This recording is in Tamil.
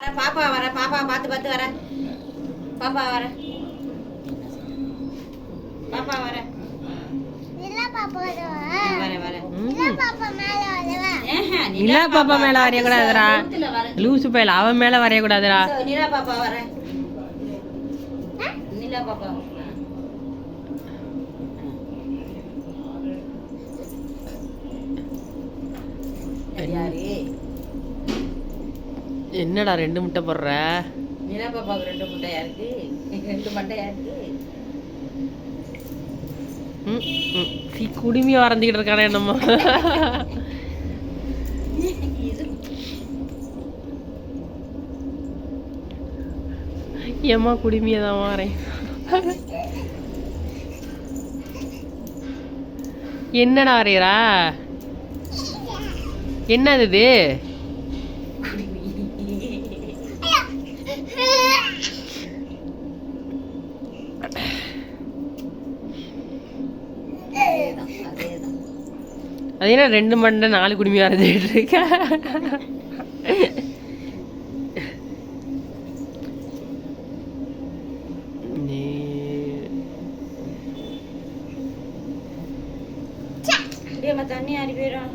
வர, பாப்பா வர பாப்பா பார்த்து பார்த்து வர. பாப்பா வர. பாப்பா வர. நிலா பாப்பா வருவா வர வர. நிலா பாப்பா மேல வருவா? ஏஹே, நிலா பாப்பா மேல வரையக்கூடாதுடா. செவுத்துல வர. லூசு பையல அவன் மேல வரையக்கூடாதுடா. சோ, நிலா பாப்பா வர. நிலா பாப்பா அது யாரு என்னடா ரெண்டு முட்டை போடுற? நிலா பாப்பாவுக்கு ரெண்டு முட்டையா இருக்கு ரெண்டு மட்டையா இருக்கு. சீ குடுமியா வரைஞ்சிக்கிட்டு இருக்கானே என்னமோ. இது ஏம்மா குடுமியை தான் வரேன் என்னடா வரையறா? என்னது இது? அது என்ன ரெண்டு மண்டை நாலு குடுமி வரைஞ்சிட்டு இருக்க தண்ணி ஆறி போயிடும்.